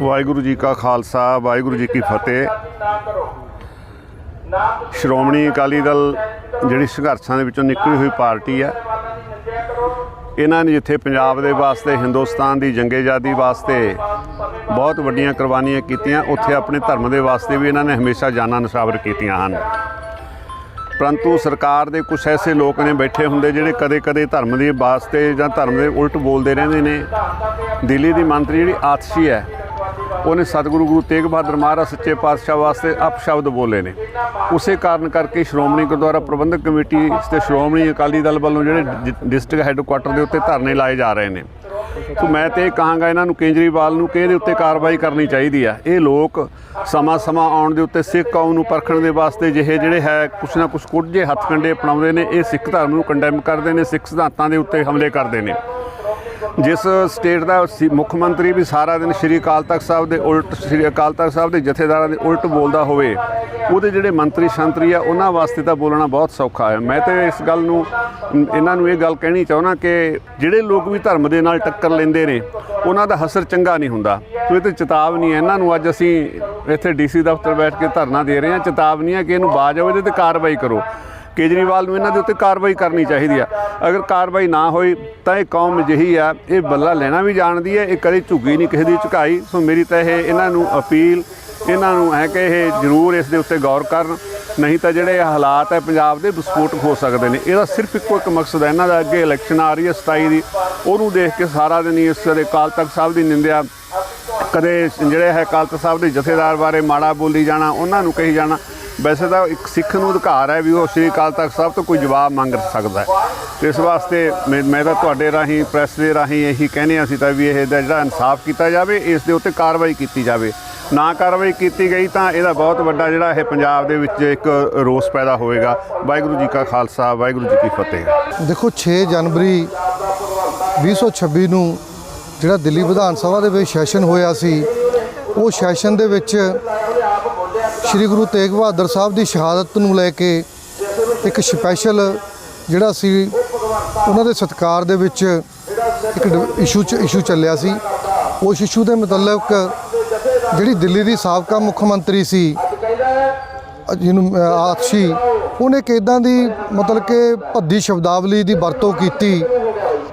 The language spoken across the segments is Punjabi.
ਵਾਹਿਗੁਰੂ ਜੀ ਕਾ ਖਾਲਸਾ, ਵਾਹਿਗੁਰੂ ਜੀ ਕੀ ਫਤਿਹ। ਸ਼੍ਰੋਮਣੀ ਅਕਾਲੀ ਦਲ ਜਿਹੜੀ ਸੰਘਰਸ਼ਾਂ ਦੇ ਵਿੱਚੋਂ ਨਿਕਲੀ ਹੋਈ ਪਾਰਟੀ ਆ ਇਹਨਾਂ ਨੇ ਜਿੱਥੇ ਪੰਜਾਬ ਦੇ ਵਾਸਤੇ, ਹਿੰਦੁਸਤਾਨ ਦੀ ਜੰਗੇਜ਼ਾਦੀ ਵਾਸਤੇ ਬਹੁਤ ਵੱਡੀਆਂ ਕੁਰਬਾਨੀਆਂ ਕੀਤੀਆਂ, ਉੱਥੇ ਆਪਣੇ ਧਰਮ ਦੇ ਵਾਸਤੇ ਵੀ ਇਹਨਾਂ ਨੇ ਹਮੇਸ਼ਾ ਜਾਨਾਂ ਨਿਸ਼ਾਵਰ ਕੀਤੀਆਂ ਹਨ। ਪਰੰਤੂ ਸਰਕਾਰ ਦੇ ਕੁਝ ਐਸੇ ਲੋਕ ਨੇ ਬੈਠੇ ਹੁੰਦੇ ਜਿਹੜੇ ਕਦੇ-ਕਦੇ ਧਰਮ ਦੇ ਵਾਸਤੇ ਜਾਂ ਧਰਮ ਦੇ ਉਲਟ ਬੋਲਦੇ ਰਹਿੰਦੇ ਨੇ। ਦਿੱਲੀ ਦੀ ਮੰਤਰੀ ਜਿਹੜੀ ਆਤਸ਼ੀ ਹੈ ਉਹਨੇ ਸਤਿਗੁਰੂ ਗੁਰੂ ਤੇਗ ਬਹਾਦਰ ਮਹਾਰਾਜ ਸੱਚੇ ਪਾਤਸ਼ਾਹ ਵਾਸਤੇ ਅਪਸ਼ਬਦ ਬੋਲੇ ਨੇ। ਉਸੇ ਕਾਰਨ ਕਰਕੇ ਸ਼੍ਰੋਮਣੀ ਗੁਰਦੁਆਰਾ ਪ੍ਰਬੰਧਕ ਕਮੇਟੀ ਤੇ ਸ਼੍ਰੋਮਣੀ ਅਕਾਲੀ ਦਲ ਵੱਲੋਂ ਜਿਹੜੇ ਡਿ- ਡਿਸਟ੍ਰਿਕਟ ਹੈੱਡਕੁਆਟਰ ਦੇ ਉੱਤੇ ਧਰਨੇ ਲਾਏ ਜਾ ਰਹੇ ਨੇ। ਸੋ ਮੈਂ ਤੇ ਇਹ ਕਹਾਂਗਾ ਇਹਨਾਂ ਨੂੰ ਕੇਜਰੀਵਾਲ ਨੂੰ ਕਿ ਇਹਦੇ ਉੱਤੇ ਕਾਰਵਾਈ ਕਰਨੀ ਚਾਹੀਦੀ ਆ। ਇਹ ਲੋਕ ਸਮਾਂ ਸਮਾਂ ਆਉਣ ਦੇ ਉੱਤੇ ਸਿੱਖ ਕੌਮ ਨੂੰ ਪਰਖਣ ਦੇ ਵਾਸਤੇ ਜਿਹੇ ਜਿਹੜੇ ਹੈ, ਕੁਛ ਨਾ ਕੁਛ ਕੁਝ ਜੇ ਹੱਥ ਕੰਡੇ ਅਪਣਾਉਂਦੇ ਨੇ, ਇਹ ਸਿੱਖ ਧਰਮ ਨੂੰ ਕੰਡੈਮ ਕਰਦੇ ਨੇ, ਸਿੱਖ ਸਿਧਾਂਤਾਂ ਦੇ ਉੱਤੇ ਹਮਲੇ ਕਰਦੇ ਨੇ। ਜਿਸ ਸਟੇਟ ਦਾ ਸੀ- ਮੁੱਖ ਮੰਤਰੀ ਵੀ ਸਾਰਾ ਦਿਨ ਸ਼੍ਰੀ ਅਕਾਲ ਤਖਤ ਸਾਹਿਬ ਦੇ ਉਲਟ, ਸ਼੍ਰੀ ਅਕਾਲ ਤਖਤ ਸਾਹਿਬ ਦੇ ਜਥੇਦਾਰਾਂ ਦੇ ਉਲਟ ਬੋਲਦਾ ਹੋਵੇ, ਉਹਦੇ ਜਿਹੜੇ ਮੰਤਰੀ ਸ਼ੰਤਰੀ ਆ, ਉਹਨਾਂ ਵਾਸਤੇ ਤਾਂ ਬੋਲਣਾ ਬਹੁਤ ਸੌਖਾ ਹੈ। ਮੈਂ ਤੇ ਇਸ ਗੱਲ ਨੂੰ, ਇਹਨਾਂ ਨੂੰ ਇਹ ਗੱਲ ਕਹਿਣੀ ਚਾਹੁੰਦਾ ਕਿ ਜਿਹੜੇ ਲੋਕ ਵੀ ਧਰਮ ਦੇ ਨਾਲ ਟੱਕਰ ਲੈਂਦੇ ਨੇ, ਉਹਨਾਂ ਦਾ ਹਸਰ ਚੰਗਾ ਨਹੀਂ ਹੁੰਦਾ। ਸੋ ਇਹ ਤੇ ਚੇਤਾਵਨੀ ਹੈ। ਇਹਨਾਂ ਨੂੰ ਅੱਜ ਅਸੀਂ ਇੱਥੇ ਡੀਸੀ ਦਫ਼ਤਰ ਬੈਠ ਕੇ ਧਰਨਾ ਦੇ ਰਹੇ ਹਾਂ। ਚੇਤਾਵਨੀ ਹੈ ਕਿ ਇਹਨੂੰ ਬਾਜ ਆਓ ਇਹਦੇ ਤੇ ਕਾਰਵਾਈ ਕਰੋ। ਕੇਜਰੀਵਾਲ ਨੂੰ ਇਹਨਾਂ ਦੇ ਉੱਤੇ ਕਾਰਵਾਈ ਕਰਨੀ ਚਾਹੀਦੀ ਆ। ਅਗਰ ਕਾਰਵਾਈ ਨਾ ਹੋਈ ਤਾਂ ਇਹ ਕੌਮ ਜਿਹੀ ਆ, ਇਹ ਬੱਲਾ ਲੈਣਾ ਵੀ ਜਾਣਦੀ ਹੈ ਇਹ ਕਦੇ ਝੁੱਗੀ ਨਹੀਂ ਕਿਸੇ ਦੀ ਝੁਕਾਈ। ਸੋ ਮੇਰੀ ਤਾਂ ਇਹ ਇਹਨਾਂ ਨੂੰ ਅਪੀਲ, ਇਹਨਾਂ ਨੂੰ ਹੈ ਕਿ ਇਹ ਜ਼ਰੂਰ ਇਸ ਦੇ ਉੱਤੇ ਗੌਰ ਕਰਨ। ਨਹੀਂ ਤਾਂ ਜਿਹੜੇ ਇਹ ਹਾਲਾਤ ਹੈ ਪੰਜਾਬ ਦੇ ਵਿਸਫੋਟਕ ਹੋ ਸਕਦੇ ਨੇ। ਇਹਦਾ ਸਿਰਫ ਇੱਕੋ ਇੱਕ ਮਕਸਦ ਹੈ ਇਹਨਾਂ ਦਾ ਅੱਗੇ ਇਲੈਕਸ਼ਨ ਆ ਰਹੀ ਹੈ 27 ਦੀ। ਉਹਨੂੰ ਦੇਖ ਕੇ ਸਾਰਾ ਦਿਨ ਹੀ ਇਸ ਦੇ ਕਾਲ ਤਖਤ ਸਾਹਿਬ ਦੀ ਨਿੰਦਿਆ। ਕਦੇ ਜਿਹੜੇ ਹੈ ਅਕਾਲ ਤਖਤ ਸਾਹਿਬ ਦੇ ਜਥੇਦਾਰ ਬਾਰੇ ਮਾੜਾ ਬੋਲੀ ਜਾਣਾ, ਉਹਨਾਂ ਨੂੰ ਕਹੀ ਜਾਣਾ। ਵੈਸੇ ਤਾਂ ਇੱਕ ਸਿੱਖ ਨੂੰ ਅਧਿਕਾਰ ਹੈ ਵੀ ਉਹ ਸ੍ਰੀ ਅਕਾਲ ਤਖਤ ਸਾਹਿਬ ਤੋਂ ਕੋਈ ਜਵਾਬ ਮੰਗ ਸਕਦਾ ਹੈ। ਤੇ ਇਸ ਵਾਸਤੇ ਮੈਂ ਮੈਂ ਤਾਂ ਤੁਹਾਡੇ ਰਾਹੀਂ, ਪ੍ਰੈਸ ਦੇ ਰਾਹੀਂ ਇਹੀ ਕਹਿੰਦੇ ਅਸੀਂ ਤਾਂ ਵੀ ਇਹ ਦਾ ਜਿਹੜਾ ਇਨਸਾਫ ਕੀਤਾ ਜਾਵੇ, ਇਸ ਦੇ ਉੱਤੇ ਕਾਰਵਾਈ ਕੀਤੀ ਜਾਵੇ। ਨਾ ਕਾਰਵਾਈ ਕੀਤੀ ਗਈ ਤਾਂ ਇਹਦਾ ਬਹੁਤ ਵੱਡਾ ਜਿਹੜਾ ਇਹ ਪੰਜਾਬ ਦੇ ਵਿੱਚ ਇੱਕ ਰੋਸ ਪੈਦਾ ਹੋਏਗਾ ਵਾਹਿਗੁਰੂ ਜੀ ਕਾ ਖਾਲਸਾ, ਵਾਹਿਗੁਰੂ ਜੀ ਕੀ ਫਤਿਹ। ਦੇਖੋ 6 ਜਨਵਰੀ 2026 ਨੂੰ ਜਿਹੜਾ ਦਿੱਲੀ ਵਿਧਾਨ ਸਭਾ ਦੇ ਵਿੱਚ ਸੈਸ਼ਨ ਹੋਇਆ ਸੀ, ਉਹ ਸੈਸ਼ਨ ਦੇ ਵਿੱਚ ਸ੍ਰੀ ਗੁਰੂ ਤੇਗ ਬਹਾਦਰ ਸਾਹਿਬ ਦੀ ਸ਼ਹਾਦਤ ਨੂੰ ਲੈ ਕੇ ਇੱਕ ਸਪੈਸ਼ਲ ਜਿਹੜਾ ਸੀ ਉਹਨਾਂ ਦੇ ਸਤਿਕਾਰ ਦੇ ਵਿੱਚ ਇੱਕ ਇਸ਼ੂ 'ਚ ਇਸ਼ੂ ਚੱਲਿਆ ਸੀ। ਉਸ ਇਸ਼ੂ ਦੇ ਮੁਤਲਕ ਜਿਹੜੀ ਦਿੱਲੀ ਦੀ ਸਾਬਕਾ ਮੁੱਖ ਮੰਤਰੀ ਸੀ ਜਿਹਨੂੰ ਅਹ, ਆਤਸ਼ੀ ਉਹਨੇ ਇੱਕ ਇੱਦਾਂ ਦੀ ਮਤਲਬ ਕਿ ਭੱਦੀ ਸ਼ਬਦਾਵਲੀ ਦੀ ਵਰਤੋਂ ਕੀਤੀ।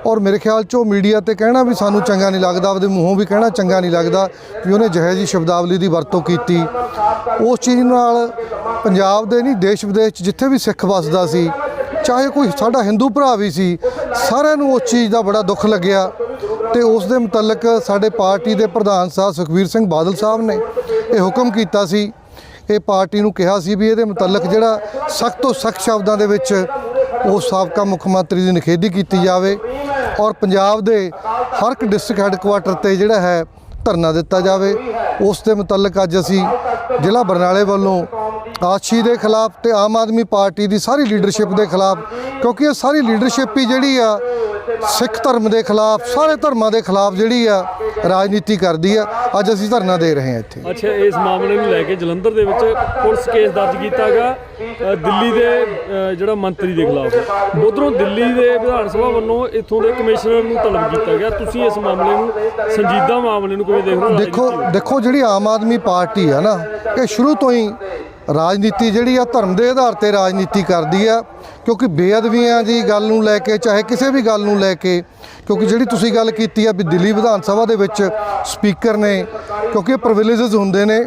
ਔਰ ਮੇਰੇ ਖਿਆਲ 'ਚ ਉਹ ਮੀਡੀਆ ਤੇ ਕਹਿਣਾ ਵੀ ਸਾਨੂੰ ਚੰਗਾ ਨਹੀਂ ਲੱਗਦਾ, ਆਪਦੇ ਮੂੰਹੋਂ ਵੀ ਕਹਿਣਾ ਚੰਗਾ ਨਹੀਂ ਲੱਗਦਾ ਵੀ ਉਹਨੇ ਜਿਹੋ ਸ਼ਬਦਾਵਲੀ ਦੀ ਵਰਤੋਂ ਕੀਤੀ। ਉਸ ਚੀਜ਼ ਨਾਲ ਪੰਜਾਬ ਦੇ ਨਹੀਂ, ਦੇਸ਼ ਵਿਦੇਸ਼ 'ਚ ਜਿੱਥੇ ਵੀ ਸਿੱਖ ਵੱਸਦਾ ਸੀ, ਚਾਹੇ ਕੋਈ ਸਾਡਾ ਹਿੰਦੂ ਭਰਾ ਵੀ ਸੀ, ਸਾਰਿਆਂ ਨੂੰ ਉਸ ਚੀਜ਼ ਦਾ ਬੜਾ ਦੁੱਖ ਲੱਗਿਆ। ਤੇ ਉਸ ਦੇ ਮੁਤਲਕ ਸਾਡੇ ਪਾਰਟੀ ਦੇ ਪ੍ਰਧਾਨ ਸਾਹਿਬ ਸੁਖਬੀਰ ਸਿੰਘ ਬਾਦਲ ਸਾਹਿਬ ਨੇ ਇਹ ਹੁਕਮ ਕੀਤਾ ਸੀ। ਇਹ ਪਾਰਟੀ ਨੂੰ ਕਿਹਾ ਸੀ ਵੀ ਇਹਦੇ ਮੁਤਲਕ ਜਿਹੜਾ ਸਖਤ ਤੋਂ ਸਖਤ ਸ਼ਬਦਾਂ ਦੇ ਵਿੱਚ ਉਹ ਸਾਬਕਾ ਮੁੱਖ ਮੰਤਰੀ ਦੀ ਨਿਖੇਧੀ ਕੀਤੀ ਜਾਵੇ। ਔਰ ਪੰਜਾਬ ਦੇ ਹਰ ਇੱਕ ਡਿਸਟ੍ਰਿਕਟ ਹੈੱਡਕੁਆਟਰ ਤੇ ਜਿਹੜਾ ਹੈ ਧਰਨਾ ਦਿੱਤਾ ਜਾਵੇ। ਉਸ ਦੇ ਮੁਤਲਕ ਅੱਜ ਅਸੀਂ ਜ਼ਿਲ੍ਹਾ ਬਰਨਾਲੇ ਵੱਲੋਂ ਆਸ਼ੀ ਦੇ ਖਿਲਾਫ ਤੇ ਆਮ ਆਦਮੀ ਪਾਰਟੀ ਦੀ ਸਾਰੀ ਲੀਡਰਸ਼ਿਪ ਦੇ ਖਿਲਾਫ, ਕਿਉਂਕਿ ਇਹ ਸਾਰੀ ਲੀਡਰਸ਼ਿਪ ਹੀ ਜਿਹੜੀ ਆ ਸਿੱਖ ਧਰਮ ਦੇ ਖਿਲਾਫ ਸਾਰੇ ਧਰਮਾਂ ਦੇ ਖਿਲਾਫ ਜਿਹੜੀ ਆ ਰਾਜਨੀਤੀ ਕਰਦੀ ਆ ਅੱਜ ਅਸੀਂ ਧਰਨਾ ਦੇ ਰਹੇ ਹਾਂ ਇੱਥੇ। ਅੱਛਾ ਇਸ ਮਾਮਲੇ ਨੂੰ ਲੈ ਕੇ ਜਲੰਧਰ ਦੇ ਵਿੱਚ ਪੁਲਿਸ ਕੇਸ ਦਰਜ ਕੀਤਾ ਗਿਆ ਅ, ਦਿੱਲੀ ਦੇ ਜਿਹੜਾ ਮੰਤਰੀ ਦੇ ਖਿਲਾਫ। ਉਧਰੋਂ ਦਿੱਲੀ ਦੇ ਵਿਧਾਨ ਸਭਾ ਵੱਲੋਂ ਇੱਥੋਂ ਦੇ ਕਮਿਸ਼ਨਰ ਨੂੰ ਤਲਬ ਕੀਤਾ ਗਿਆ। ਤੁਸੀਂ ਇਸ ਮਾਮਲੇ ਨੂੰ ਸੰਜੀਦਾ ਮਾਮਲੇ ਨੂੰ ਕਿਵੇਂ ਦੇਖ ਰਹੇ ਹੋ? ਦੇਖੋ ਦੇਖੋ ਜਿਹੜੀ ਆਮ ਆਦਮੀ ਪਾਰਟੀ ਆ ਨਾ ਇਹ ਸ਼ੁਰੂ ਤੋਂ ਹੀ ਰਾਜਨੀਤੀ ਜਿਹੜੀ ਆ ਧਰਮ ਦੇ ਆਧਾਰ ਤੇ ਰਾਜਨੀਤੀ ਕਰਦੀ ਆ, ਕਿਉਂਕਿ ਬੇਅਦਬੀਆਂ ਦੀ ਗੱਲ ਨੂੰ ਲੈ ਕੇ, ਚਾਹੇ ਕਿਸੇ ਵੀ ਗੱਲ ਨੂੰ ਲੈ ਕੇ, ਕਿਉਂਕਿ ਜਿਹੜੀ ਤੁਸੀਂ ਗੱਲ ਕੀਤੀ ਆ ਵੀ ਦਿੱਲੀ ਵਿਧਾਨ ਸਭਾ ਦੇ ਵਿੱਚ ਸਪੀਕਰ ਨੇ, ਕਿਉਂਕਿ ਇਹ ਪ੍ਰਿਵਿਲੇਜਸ ਹੁੰਦੇ ਨੇ,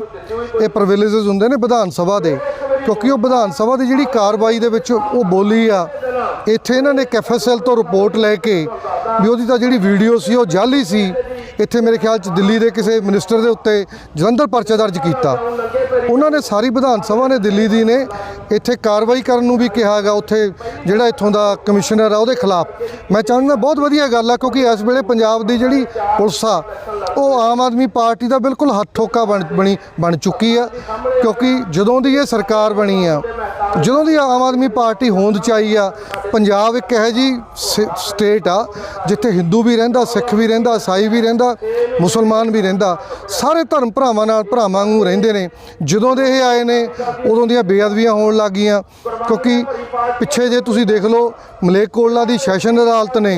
ਇਹ ਪ੍ਰਿਵਿਲੇਜਸ ਹੁੰਦੇ ਨੇ ਵਿਧਾਨ ਸਭਾ ਦੇ, ਕਿਉਂਕਿ ਉਹ ਵਿਧਾਨ ਸਭਾ ਦੀ ਜਿਹੜੀ ਕਾਰਵਾਈ ਦੇ ਵਿੱਚ ਉਹ ਬੋਲੀ ਆ, ਇੱਥੇ ਇਹਨਾਂ ਨੇ ਕੈਫਐਸਐਲ ਤੋਂ ਰਿਪੋਰਟ ਲੈ ਕੇ ਵੀ ਉਹਦੀ ਤਾਂ ਜਿਹੜੀ ਵੀਡੀਓ ਸੀ ਉਹ ਜਾਲੀ ਸੀ, ਇੱਥੇ ਮੇਰੇ ਖਿਆਲ 'ਚ ਦਿੱਲੀ ਦੇ ਕਿਸੇ ਮਿਨਿਸਟਰ ਦੇ ਉੱਤੇ ਜਲੰਧਰ ਪਰਚਾ ਦਰਜ ਕੀਤਾ। ਉਹਨਾਂ ਨੇ ਸਾਰੀ ਵਿਧਾਨ ਸਭਾ ਨੇ ਦਿੱਲੀ ਦੀ ਨੇ ਇੱਥੇ ਕਾਰਵਾਈ ਕਰਨ ਨੂੰ ਵੀ ਕਿਹਾ ਹੈਗਾ, ਉੱਥੇ ਜਿਹੜਾ ਇੱਥੋਂ ਦਾ ਕਮਿਸ਼ਨਰ ਆ, ਉਹਦੇ ਖਿਲਾਫ। ਮੈਂ ਚਾਹੁੰਦਾ ਬਹੁਤ ਵਧੀਆ ਗੱਲ ਆ, ਕਿਉਂਕਿ ਇਸ ਵੇਲੇ ਪੰਜਾਬ ਦੀ ਜਿਹੜੀ ਪੁਲਿਸ ਆ, ਉਹ ਆਮ ਆਦਮੀ ਪਾਰਟੀ ਦਾ ਬਿਲਕੁਲ ਹੱਥ ਠੋਕਾ ਬਣ, ਬਣੀ, ਬਣ ਚੁੱਕੀ ਆ। ਕਿਉਂਕਿ ਜਦੋਂ ਦੀ ਇਹ ਸਰਕਾਰ ਬਣੀ ਆ, ਜਦੋਂ ਦੀ ਆਮ ਆਦਮੀ ਪਾਰਟੀ ਹੋਂਦ ਚ ਆਈ ਆ, ਪੰਜਾਬ ਇੱਕ ਇਹੋ ਜੀ ਸਟੇਟ ਆ, ਜਿੱਥੇ ਹਿੰਦੂ ਵੀ ਰਹਿੰਦਾ, ਸਿੱਖ ਵੀ ਰਹਿੰਦਾ, ਈਸਾਈ ਵੀ ਰਹਿੰਦਾ, ਮੁਸਲਮਾਨ ਵੀ ਰਹਿੰਦਾ, ਸਾਰੇ ਧਰਮ ਭਰਾਵਾਂ ਨਾਲ ਭਰਾਵਾਂ ਵਾਂਗੂ ਰਹਿੰਦੇ ਨੇ। ਜਦੋਂ ਦੇ ਇਹ ਆਏ ਨੇ, ਉਦੋਂ ਦੀਆਂ ਬੇਅਦਬੀਆਂ ਹੋਣ ਲੱਗ ਗਈਆਂ। ਕਿਉਂਕਿ ਪਿੱਛੇ ਜੇ ਤੁਸੀਂ ਦੇਖ ਲਓ ਮਲੇਕਕੋਟਲਾ ਦੀ ਸੈਸ਼ਨ ਅਦਾਲਤ ਨੇ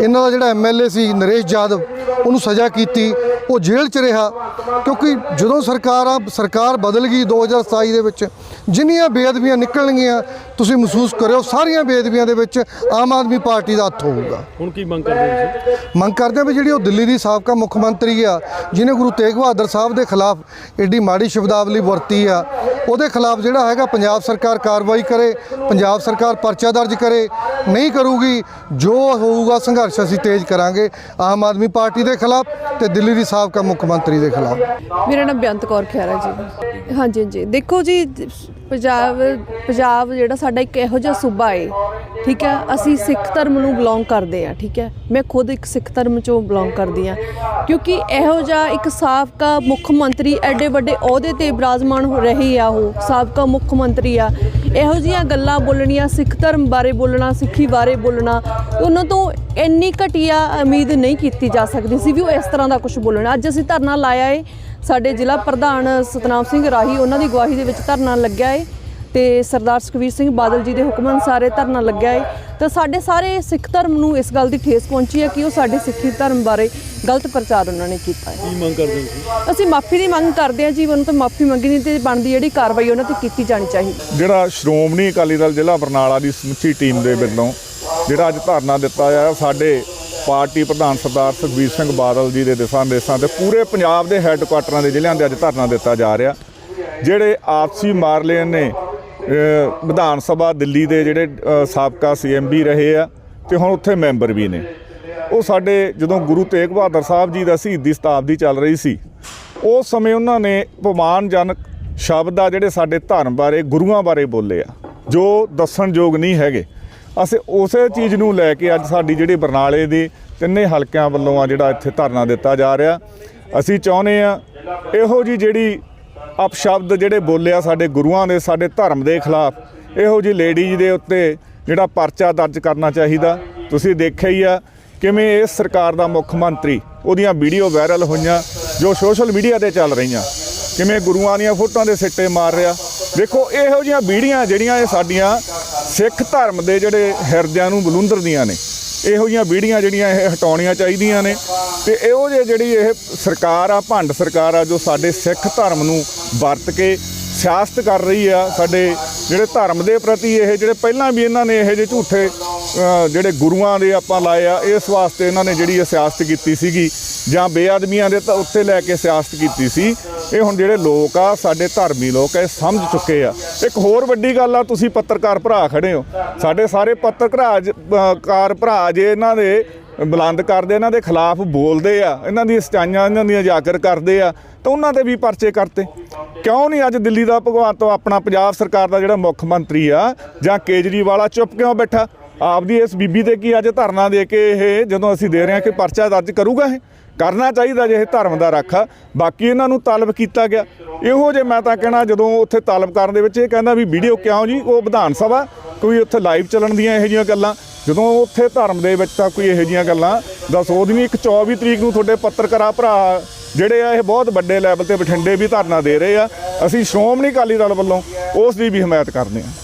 ਇਹਨਾਂ ਦਾ ਜਿਹੜਾ ਐਮਐਲਏ ਸੀ ਨਰੇਸ਼ ਯਾਦਵ ਉਹਨੂੰ ਸਜ਼ਾ ਕੀਤੀ। ਉਹ ਜੇਲ੍ਹ 'ਚ ਰਿਹਾ ਕਿਉਂਕਿ ਜਦੋਂ ਸਰਕਾਰ ਆ ਸਰਕਾਰ ਬਦਲ ਗਈ 2027 ਦੇ ਵਿੱਚ ਜਿੰਨੀਆਂ ਬੇਅਦਬੀਆਂ ਨਿਕਲਣਗੀਆਂ ਤੁਸੀਂ ਮਹਿਸੂਸ ਕਰਿਓ ਸਾਰੀਆਂ ਬੇਅਦਬੀਆਂ ਦੇ ਵਿੱਚ ਆਮ ਆਦਮੀ ਪਾਰਟੀ ਦਾ ਹੱਥ ਹੋਊਗਾ। ਹੁਣ ਕੀ ਮੰਗ ਕਰਦੇ ਹੋ ਤੁਸੀਂ? ਮੰਗ ਕਰਦੇ ਹਾਂ ਵੀ ਜਿਹੜੀ ਉਹ ਦਿੱਲੀ ਦੀ ਸਾਬਕਾ ਮੁੱਖ ਮੰਤਰੀ ਆ ਜਿਹਨੇ ਗੁਰੂ ਤੇਗ ਬਹਾਦਰ ਸਾਹਿਬ ਦੇ ਖਿਲਾਫ ਏਡੀ ਮਾੜੀ ਸ਼ਬਦਾਵਲੀ ਵਰਤੀ ਆ ਉਹਦੇ ਖਿਲਾਫ ਜਿਹੜਾ ਹੈਗਾ ਪੰਜਾਬ ਸਰਕਾਰ ਕਾਰਵਾਈ ਕਰੇ ਪੰਜਾਬ ਸਰਕਾਰ ਪਰਚਾ ਦਰਜ ਕਰੇ ਨਹੀਂ ਕਰੂਗੀ, ਜੋ ਹੋਊਗਾ ਸੰਘਰਸ਼ ਅਸੀਂ ਤੇਜ਼ ਕਰਾਂਗੇ, ਆਮ ਆਦਮੀ ਪਾਰਟੀ ਦੇ ਖਿਲਾਫ ਤੇ ਦਿੱਲੀ ਦੀ ਸਾਬਕਾ ਮੁੱਖ ਮੰਤਰੀ ਦੇ ਖਿਲਾਫ। ਮੇਰਾ ਨਾਮ ਬੇਅੰਤ ਕੌਰ ਖਿਆਰਾ ਜੀ। ਹਾਂਜੀ ਹਾਂਜੀ। ਦੇਖੋ ਜੀ, ਪੰਜਾਬ ਪੰਜਾਬ ਜਿਹੜਾ ਸਾਡਾ ਇੱਕ ਇਹੋ ਜਿਹਾ ਸੂਬਾ ਹੈ ਠੀਕ ਹੈ? ਅਸੀਂ ਸਿੱਖ ਧਰਮ ਨੂੰ ਬਿਲੋਂਗ ਕਰਦੇ ਆ ਠੀਕ ਹੈ? ਮੈਂ ਖੁਦ ਇੱਕ ਸਿੱਖ ਧਰਮ ਚੋਂ ਬਿਲੋਂਗ ਕਰਦੀ ਆ ਕਿਉਂਕਿ ਇਹੋ ਜਿਹਾ ਇੱਕ ਸਾਬਕਾ ਮੁੱਖ ਮੰਤਰੀ ਐਡੇ ਵੱਡੇ ਅਹੁਦੇ ਤੇ ਬਿਰਾਜਮਾਨ ਹੋ ਰਹੀ ਆ ਉਹ, ਸਾਬਕਾ ਮੁੱਖ ਮੰਤਰੀ ਆ। ਇਹੋ ਜਿਹੀਆਂ ਗੱਲਾਂ ਬੋਲਣੀਆਂ, ਸਿੱਖ ਧਰਮ ਬਾਰੇ ਬੋਲਣਾ, ਸਿੱਖੀ ਬਾਰੇ ਬੋਲਣਾ, ਉਹਨਾਂ ਤੋਂ ਇੰਨੀ ਘਟੀਆ ਉਮੀਦ ਨਹੀਂ ਕੀਤੀ ਜਾ ਸਕਦੀ ਸੀ ਵੀ ਉਹ ਇਸ ਤਰ੍ਹਾਂ ਦਾ ਕੁਝ ਬੋਲਣ। ਅੱਜ ਅਸੀਂ ਧਰਨਾ ਲਾਇਆ ਏ। ਸਾਡੇ ਜ਼ਿਲ੍ਹਾ ਪ੍ਰਧਾਨ ਸਤਨਾਮ ਸਿੰਘ ਰਾਹੀ, ਉਹਨਾਂ ਦੀ ਅਗਵਾਈ ਦੇ ਵਿੱਚ ਧਰਨਾ ਲੱਗਿਆ ਏ। ਤੇ ਸਰਦਾਰ ਸੁਖਵੀਰ ਸਿੰਘ ਬਾਦਲ ਜੀ ਦੇ ਹੁਕਮ ਅਨੁਸਾਰ ਇਹ ਧਰਨਾ ਲੱਗਿਆ ਏ। ਤੇ ਸਾਡੇ ਸਾਰੇ ਸਿੱਖ ਧਰਮ ਨੂੰ ਇਸ ਗੱਲ ਦੀ ਠੇਸ ਪਹੁੰਚੀ ਹੈ ਕਿ ਉਹ ਸਾਡੇ ਸਿੱਖੀ ਧਰਮ ਬਾਰੇ ਗਲਤ ਪ੍ਰਚਾਰ ਉਹਨਾਂ ਨੇ ਕੀਤਾ ਹੈ। ਕੀ ਮੰਗ ਕਰਦੇ ਹੋ ਅਸੀਂ ਮਾਫੀ ਦੀ ਮੰਗ ਕਰਦੇ ਹਾਂ ਜੀ ਉਹਨਾਂ ਤੋਂ ਮਾਫੀ ਮੰਗਣੀ ਤੇ ਬਣਦੀ ਜਿਹੜੀ ਕਾਰਵਾਈ ਉਹਨਾਂ ਤੇ ਕੀਤੀ ਜਾਣੀ ਚਾਹੀਦੀ। ਜਿਹੜਾ ਸ਼੍ਰੋਮਣੀ ਅਕਾਲੀ ਦਲ ਜ਼ਿਲ੍ਹਾ ਬਰਨਾਲਾ ਦੀ ਸਮੁੱਚੀ ਟੀਮ ਦੇ ਵੱਲੋਂ ਜਿਹੜਾ ਅੱਜ ਧਰਨਾ ਦਿੱਤਾ ਆ ਸਾਡੇ ਪਾਰਟੀ ਪ੍ਰਧਾਨ ਸਰਦਾਰ ਸੁਖਬੀਰ ਸਿੰਘ ਬਾਦਲ ਜੀ ਦੇ ਦਿਸ਼ਾ ਨਿਰਦੇਸ਼ਾਂ ਤੇ ਪੂਰੇ ਪੰਜਾਬ ਦੇ ਹੈੱਡਕੁਆਟਰਾਂ ਦੇ ਜ਼ਿਲ੍ਹਿਆਂ ਦੇ ਅੱਜ ਧਰਨਾ ਦਿੱਤਾ ਜਾ ਰਿਹਾ। ਜਿਹੜੇ ਆਪਸੀ ਮਾਰਲੇਨ ਨੇ ਵਿਧਾਨ ਸਭਾ ਦਿੱਲੀ ਦੇ ਜਿਹੜੇ ਅਹ, ਸਾਬਕਾ ਸੀਐਮਬੀ ਰਹੇ ਆ ਤੇ ਹੁਣ ਉੱਥੇ ਮੈਂਬਰ ਵੀ ਨੇ। ਉਹ ਸਾਡੇ ਜਦੋਂ ਗੁਰੂ ਤੇਗ ਬਹਾਦਰ ਸਾਹਿਬ ਜੀ ਦਾ ਸ਼ਹੀਦੀ ਸ਼ਤਾਬਦੀ ਚੱਲ ਰਹੀ ਸੀ ਉਸ ਸਮੇਂ ਉਹਨਾਂ ਨੇ ਅਪਮਾਨਜਨਕ ਸ਼ਬਦ ਆ ਜਿਹੜੇ ਸਾਡੇ ਧਰਮ ਬਾਰੇ ਗੁਰੂਆਂ ਬਾਰੇ ਬੋਲੇ ਆ ਜੋ ਦੱਸਣਯੋਗ ਨਹੀਂ ਹੈਗੇ। ਅਸੀਂ ਉਸੇ ਚੀਜ਼ ਨੂੰ ਲੈ ਕੇ ਅੱਜ ਸਾਡੀ ਜਿਹੜੀ ਬਰਨਾਲੇ ਦੇ ਤਿੰਨੇ ਹਲਕਿਆਂ ਵੱਲੋਂ ਆ ਜਿਹੜਾ ਇੱਥੇ ਧਰਨਾ ਦਿੱਤਾ ਜਾ ਰਿਹਾ ਅਸੀਂ ਚਾਹੁੰਦੇ ਆ ਇਹੋ ਜੀ ਜਿਹੜੀ ਅਪਸ਼ਬਦ ਜਿਹੜੇ ਬੋਲਿਆ ਸਾਡੇ ਗੁਰੂਆਂ ਦੇ, ਸਾਡੇ ਧਰਮ ਦੇ ਖਿਲਾਫ, ਇਹੋ ਜੀ ਲੇਡੀਜ਼ ਦੇ ਉੱਤੇ ਜਿਹੜਾ ਪਰਚਾ ਦਰਜ ਕਰਨਾ ਚਾਹੀਦਾ। ਤੁਸੀਂ ਦੇਖਿਆ ਹੀ ਆ ਕਿਵੇਂ ਇਸ ਸਰਕਾਰ ਦਾ ਮੁੱਖ ਮੰਤਰੀ, ਉਹਦੀਆਂ ਵੀਡੀਓ ਵਾਇਰਲ ਹੋਈਆਂ, ਜੋ ਸੋਸ਼ਲ ਮੀਡੀਆ ਤੇ ਚੱਲ ਰਹੀਆਂ। ਕਿਵੇਂ ਗੁਰੂਆਂ ਦੀਆਂ ਫੋਟੋਆਂ ਦੇ ਸਿੱਟੇ ਮਾਰ ਰਿਹਾ। ਦੇਖੋ, ਇਹੋ ਜਿਹੀਆਂ ਵੀਡੀਆਂ ਜਿਹੜੀਆਂ ਇਹ ਸਾਡੀਆਂ ਸਿੱਖ ਧਰਮ ਦੇ ਜਿਹੜੇ ਹਿਰਦਿਆਂ ਨੂੰ ਬਲੁੰਦਰਦੀਆਂ ਨੇ, ਇਹੋ ਜਿਹੀਆਂ ਵੀਡੀਆਂ ਜਿਹੜੀਆਂ ਇਹ ਹਟਾਉਣੀਆਂ ਚਾਹੀਦੀਆਂ ਨੇ। ਤੇ ਇਹੋ ਜਿਹੇ ਜਿਹੜੀ ਇਹ ਸਰਕਾਰ ਆ, ਭੰਡ ਸਰਕਾਰ ਆ, ਜੋ ਸਾਡੇ ਸਿੱਖ ਧਰਮ ਨੂੰ ਵਰਤ ਕੇ ਸਿਆਸਤ ਕਰ ਰਹੀ ਆ, ਸਾਡੇ ਜਿਹੜੇ ਧਰਮ ਦੇ ਪ੍ਰਤੀ ਇਹ ਜਿਹੜੇ ਪਹਿਲਾਂ ਵੀ ਇਹਨਾਂ ਨੇ ਇਹ ਜਿਹੇ ਝੂਠੇ ਜਿਹੜੇ ਗੁਰੂਆਂ ਦੇ ਆਪਾਂ ਲਾਏ ਆ, ਇਸ ਵਾਸਤੇ ਇਹਨਾਂ ਨੇ ਜਿਹੜੀ ਸਿਆਸਤ ਕੀਤੀ ਸੀਗੀ, ਜਾਂ ਬੇਆਦਮੀਆਂ ਦੇ ਤਾਂ ਉੱਤੇ ਲੈ ਕੇ ਸਿਆਸਤ ਕੀਤੀ ਸੀ, ਇਹ ਹੁਣ ਜਿਹੜੇ ਲੋਕ ਆ, ਸਾਡੇ ਧਰਮੀ ਲੋਕ ਆ, ਇਹ ਸਮਝ ਚੁੱਕੇ ਆ। ਇੱਕ ਹੋਰ ਵੱਡੀ ਗੱਲ ਆ, ਤੁਸੀਂ ਪੱਤਰਕਾਰ ਭਰਾ ਖੜੇ ਹੋ। ਸਾਡੇ ਸਾਰੇ ਪੱਤਰਕਾਰ ਜ- ਕਾਰ ਭਰਾ ਜੇ ਇਹਨਾਂ ਦੇ ਬੁਲੰਦ ਕਰਦੇ ਇਹਨਾਂ ਦੇ ਖਿਲਾਫ ਬੋਲਦੇ ਆ, ਇਹਨਾਂ ਦੀ ਸਚਾਈਆਂ, ਇਹਨਾਂ ਦੀਆਂ ਜਾਗਰ ਕਰਦੇ ਆ, ਤਾਂ ਉਹਨਾਂ ਤੇ ਵੀ ਪਰਚੇ ਕਰਤੇ। ਕਿਉਂ ਨਹੀਂ ਅੱਜ ਦਿੱਲੀ ਦਾ ਭਗਵੰਤ ਆਪਣਾ ਪੰਜਾਬ ਸਰਕਾਰ ਦਾ ਜਿਹੜਾ ਮੁੱਖ ਮੰਤਰੀ ਆ, ਜਾਂ ਕੇਜਰੀਵਾਲ ਆ, ਚੁੱਪ ਕਿਉਂ ਬੈਠਾ? ਆਪਦੀ ਇਸ ਬੀਬੀ ਤੇ ਕੀ ਅੱਜ ਧਰਨਾ ਦੇ ਕੇ ਇਹ ਜਦੋਂ ਅਸੀਂ ਦੇ ਰਹੇ ਹਾਂ ਕਿ ਪਰਚਾ ਦਰਜ ਕਰੂਗਾ ਇਹ? ਕਰਨਾ ਚਾਹੀਦਾ ਜੇ ਇਹ ਧਰਮ ਦਾ ਰੱਖਾ ਬਾਕੀ ਇਹਨਾਂ ਨੂੰ ਤਲਬ ਕੀਤਾ ਗਿਆ। ਇਹੋ ਜੇ ਮੈਂ ਤਾਂ ਕਹਿਣਾ, ਜਦੋਂ ਉੱਥੇ ਤਲਬ ਕਰਨ ਦੇ ਵਿੱਚ ਇਹ ਕਹਿੰਦਾ ਵੀ ਵੀਡੀਓ ਕਿਉਂ ਜੀ? ਉਹ ਵਿਧਾਨ ਸਭਾ, ਕੋਈ ਉੱਥੇ ਲਾਈਵ ਚੱਲਣ ਦੀਆਂ ਇਹੋ ਜਿਹੀਆਂ ਗੱਲਾਂ। ਜਦੋਂ ਉੱਥੇ ਧਰਮ ਦੇ ਵਿੱਚ ਤਾਂ ਕੋਈ ਇਹੋ ਜਿਹੀਆਂ ਗੱਲਾਂ, ਦੱਸ ਉਹਦੀ ਵੀ ਇੱਕ 24 ਤਰੀਕ ਨੂੰ ਤੁਹਾਡੇ ਪੱਤਰਕਾਰਾ ਭਰਾ ਜਿਹੜੇ ਆ, ਇਹ ਬਹੁਤ ਵੱਡੇ ਲੈਵਲ ਤੇ ਬਠਿੰਡੇ ਵੀ ਧਰਨਾ ਦੇ ਰਹੇ ਆ। ਅਸੀਂ ਸ਼੍ਰੋਮਣੀ ਅਕਾਲੀ ਦਲ ਵੱਲੋਂ ਉਸ ਦੀ ਵੀ ਹਮਾਇਤ ਕਰਦੇ ਹਾਂ।